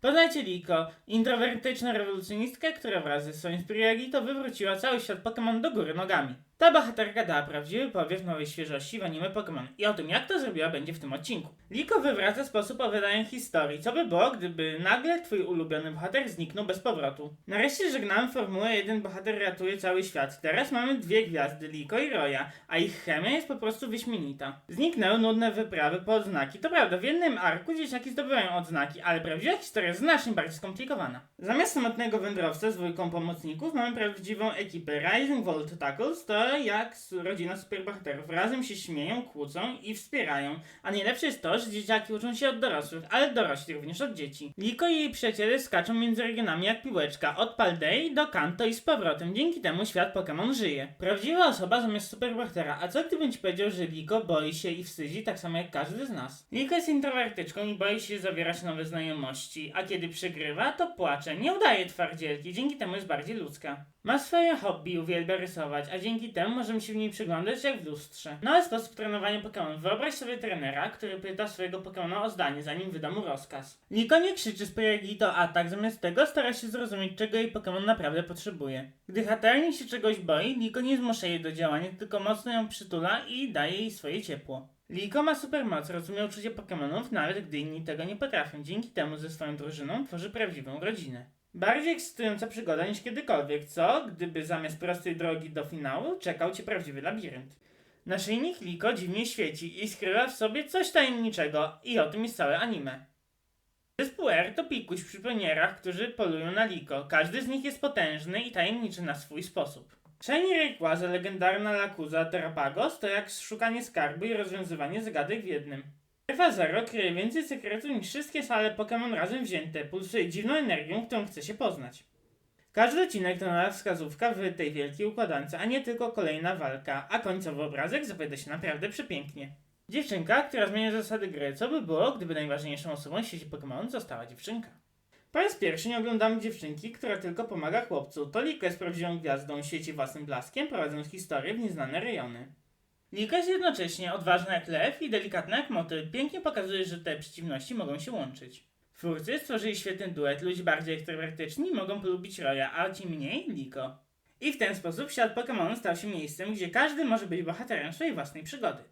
Poznajcie Liko, introwertyczną rewolucjonistkę, która wraz ze swoim Spiriagito wywróciła cały świat Pokémon do góry nogami. Ta bohaterka dała prawdziwy powiew nowej świeżości w anime Pokémon i o tym jak to zrobiła będzie w tym odcinku. Liko wywraca sposób opowiadania historii, co by było gdyby nagle twój ulubiony bohater zniknął bez powrotu. Nareszcie żegnamy Formułę 1 bohater ratuje cały świat. Teraz mamy dwie gwiazdy, Liko i Roya, a ich chemia jest po prostu wyśmienita. Zniknęły nudne wyprawy po odznaki. To prawda, w jednym arku dzieciaki zdobywają odznaki, ale prawdziwa historia jest znacznie bardziej skomplikowana. Zamiast samotnego wędrowca z dwójką pomocników mamy prawdziwą ekipę Rising Volt Tackles, to jak rodzina superbohaterów. Razem się śmieją, kłócą i wspierają. A najlepsze jest to, że dzieciaki uczą się od dorosłych, ale dorośli również od dzieci. Liko i jej przyjaciele skaczą między regionami jak piłeczka, od Paldei do Kanto i z powrotem. Dzięki temu świat Pokémon żyje. Prawdziwa osoba zamiast superbohatera. A co gdybym ci powiedział, że Liko boi się i wstydzi tak samo jak każdy z nas? Liko jest introwertyczką i boi się zawierać nowe znajomości, a kiedy przegrywa, to płacze. Nie udaje twardzielki, dzięki temu jest bardziej ludzka. Ma swoje hobby, uwielbia rysować, a dzięki temu możemy się w niej przyglądać jak w lustrze. Nowy sposób trenowania Pokémon. Wyobraź sobie trenera, który pyta swojego Pokémona o zdanie, zanim wyda mu rozkaz. Liko nie krzyczy z to atak, zamiast tego stara się zrozumieć, czego jej Pokémon naprawdę potrzebuje. Gdy chaternie się czegoś boi, Liko nie zmusza jej do działania, tylko mocno ją przytula i daje jej swoje ciepło. Liko ma supermoc, rozumie uczucie Pokémonów, nawet gdy inni tego nie potrafią. Dzięki temu ze swoją drużyną tworzy prawdziwą rodzinę. Bardziej ekscytująca przygoda niż kiedykolwiek, co gdyby zamiast prostej drogi do finału czekał cię prawdziwy labirynt. Naszyjnik Liko dziwnie świeci i skrywa w sobie coś tajemniczego i o tym jest całe anime. Zespół R to pikuś przy pionierach, którzy polują na Liko. Każdy z nich jest potężny i tajemniczy na swój sposób. Shiny Rayquaza, legendarna Lakuza Terapagos to jak szukanie skarbu i rozwiązywanie zagadek w jednym. Strefa Zero kryje więcej sekretów niż wszystkie sale Pokémon razem wzięte, pulsuje dziwną energią, którą chce się poznać. Każdy odcinek to nowa wskazówka w tej wielkiej układance, a nie tylko kolejna walka, a końcowy obrazek zapowiada się naprawdę przepięknie. Dziewczynka, która zmienia zasady gry, co by było, gdyby najważniejszą osobą w świecie Pokémon została dziewczynka. Po raz pierwszy nie oglądamy dziewczynki, która tylko pomaga chłopcu. To Liko jest prawdziwą gwiazdą, świeci własnym blaskiem, prowadząc historię w nieznane rejony. Liko jest jednocześnie odważna jak lew i delikatna jak motyl. Pięknie pokazuje, że te przeciwności mogą się łączyć. Twórcy stworzyli świetny duet. Ludzie bardziej ekstrawertyczni mogą polubić Roya, a ci mniej Liko. I w ten sposób świat Pokémon stał się miejscem, gdzie każdy może być bohaterem swojej własnej przygody.